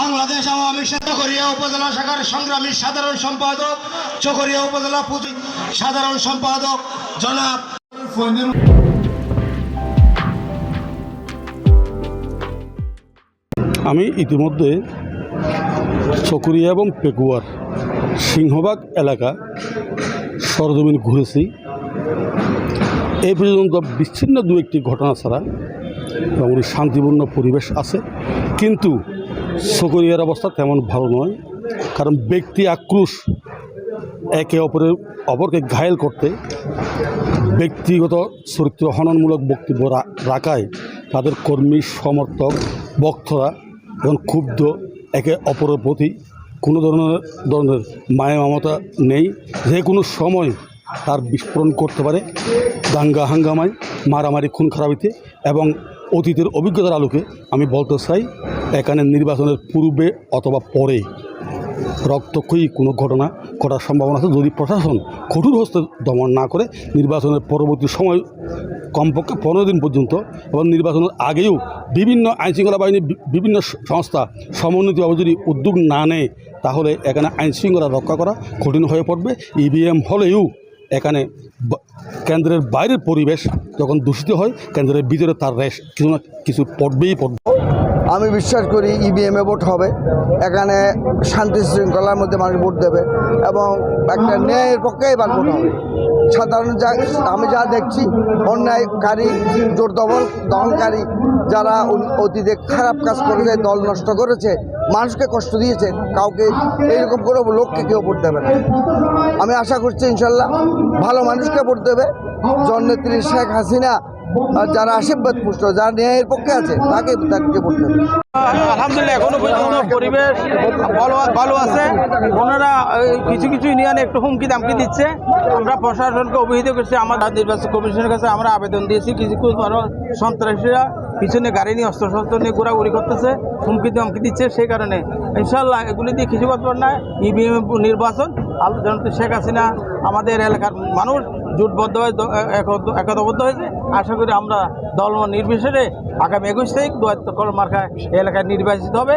বাংলাদেশ আওয়ামী চকরিয়া উপজেলা শাখার সংগ্রামী সাধারণ সম্পাদক, চকরিয়া উপজেলা পুঁজি সাধারণ সম্পাদক, জনাব আমি ইতিমধ্যে চকরিয়া এবং পেকুয়ার সিংহবাগ এলাকা সরজমিন ঘুরেছি। এই পর্যন্ত বিচ্ছিন্ন দু একটি ঘটনা ছাড়া মোটামুটি শান্তিপূর্ণ পরিবেশ আছে। কিন্তু চকরিয়ার অবস্থা তেমন ভালো নয়। কারণ ব্যক্তি আক্রোশ একে অপরের অপরকে ঘায়েল করতে ব্যক্তিগত চরিত্র হননমূলক বক্তব্য রাখায় তাদের কর্মী, সমর্থক, বক্তরা এবং ক্ষুব্ধ একে অপরের প্রতি কোনো ধরনের ধরনের মায়া মমতা নেই। যে কোনো সময় তার বিস্ফোরণ করতে পারে। দাঙ্গা হাঙ্গামায়, মারামারি, খুন খারাপিতে এবং অতীতের অভিজ্ঞতার আলোকে আমি বলতে চাই, এখানে নির্বাচনের পূর্বে অথবা পরে রক্তক্ষয়ী কোনো ঘটনা ঘটার সম্ভাবনা আছে। যদি প্রশাসন কঠোর হস্তে দমন না করে, নির্বাচনের পরবর্তী সময় কমপক্ষে পনেরো দিন পর্যন্ত এবং নির্বাচনের আগেও বিভিন্ন আইনশৃঙ্খলা বাহিনী বিভিন্ন সংস্থা সমন্বিতভাবে যদি উদ্যোগ না নেয়, তাহলে এখানে আইনশৃঙ্খলা রক্ষা করা কঠিন হয়ে পড়বে। ইভিএম হলেও এখানে কেন্দ্রের বাইরের পরিবেশ যখন দূষিত হয়, কেন্দ্রের ভিতরে তার রেশ কিছু না কিছু পড়বেই পড়বে। আমি বিশ্বাস করি ইভিএমে ভোট হবে। এখানে শান্তি শৃঙ্খলার মধ্যে মানুষ ভোট দেবে এবং একটা ন্যায়ের পক্ষে এবার ভোট হবে। সাধারণ যা আমি যা দেখছি, অন্যায়কারী জোর দমন দমনকারী, যারা অতীতে খারাপ কাজ করেছে, দল নষ্ট করেছে, মানুষকে কষ্ট দিয়েছে, কাউকে এইরকম কোনো লোককে কেউ ভোট দেবে না। আমি আশা করছি ইনশাল্লাহ ভালো মানুষকে ভোট দেবে। জননেত্রী শেখ হাসিনা আর যারা আশীর্বাদ পুষ্ট, যারা ন্যায়ের পক্ষে আছে, তাকে তাকে ভোট দেবে। আলহামদুলিল্লাহ, এখনও পর্যন্ত পরিবেশ ভালো ভালো আছে। ওনারা কিছু কিছু ইউনিয়নে একটু হুমকি দামকি দিচ্ছে। আমরা প্রশাসনকে অভিহিত করছি, আমার নির্বাচন কমিশনের কাছে আমরা আবেদন দিয়েছি। কিছু কিছু সন্ত্রাসীরা পিছনে গাড়ি নিয়ে অস্ত্র শস্ত্র নিয়ে ঘোরাঘুরি করতেছে, হুমকি দামকি দিচ্ছে। সেই কারণে ইনশাল্লাহ এগুলি দিয়ে কিছু করতে না ইভিএম নির্বাচন, আল- শেখ হাসিনা, আমাদের এলাকার মানুষ জোটবদ্ধ হয়ে একতাবদ্ধ হয়েছে। আশা করি আমরা দল নির্বিশেষে আগামী একুশ তারিখ দুয়াত্তকর মার্কায় এলাকায় নির্বাচিত হবে।